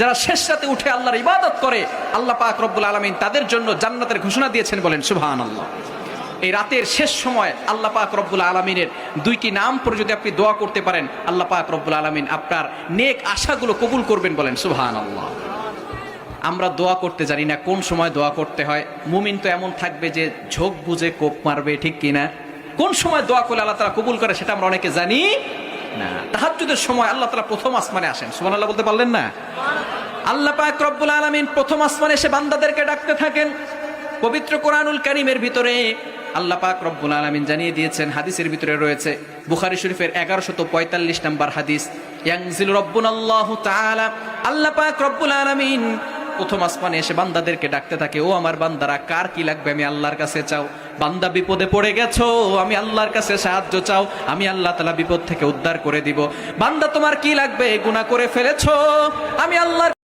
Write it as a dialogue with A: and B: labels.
A: যারা শেষ রাতে উঠে আল্লাহর ইবাদত করে, আল্লাহ পাক রব্বুল আলমিন তাদের জন্য জান্নাতের ঘোষণা দিয়েছেন বলেন সুবহান আল্লাহ এই রাতের শেষ সময় আল্লাহ পাক রব্বুল আলমিনের দুইটি নাম পরে যদি আপনি দোয়া করতে পারেন, আল্লাহ পাক রব্বুল আলমিন আপনার নেক আশাগুলো কবুল করবেন বলেন সুবহান আল্লাহ আমরা দোয়া করতে জানি না কোন সময় দোয়া করতে হয়, মুমিন তো এমন থাকবে যে ঝোঁক বুঝে কোপ মারবে, ঠিক কিনা কোন সময় দোয়া করলে আল্লাহ তালা কবুল করে সেটা আমরা অনেকে জানি না। তাহাজ্জুদের সময় আল্লাহ তালা প্রথম আসমানে আসেন সুমান আল্লাহ বলতে পারলেন না? আল্লাহ পাক রব্বুল আলমিন প্রথম আসমানে এসে বান্দাদেরকে ডাকতে থাকেন। পবিত্র কোরআনুল কারিমের ভিতরে আল্লাহ পাক রব্বুল আলমিন জানিয়ে দিয়েছেন, হাদিসের ভিতরে রয়েছে, বুখারি শরীফের এগারোশত পঁয়তাল্লিশ নম্বর হাদিস, ইয়াংজিল রব্বুন আল্লাহ তাআলা, আল্লাহ পাক রব্বুল আলমিন প্রথম আসমানে এসে বান্দাদেরকে ডাকতে থাকে, ও আমার বান্দারা, কার কি লাগবে? আমি আল্লাহর কাছে চাও। বান্দা বিপদে পড়ে গেছো, আমি আল্লাহর কাছে সাহায্য চাও, আমি আল্লাহ তালা বিপদ থেকে উদ্ধার করে দিব। বান্দা, তোমার কি লাগবে? গুনাহ করে ফেলেছো, আমি আল্লাহর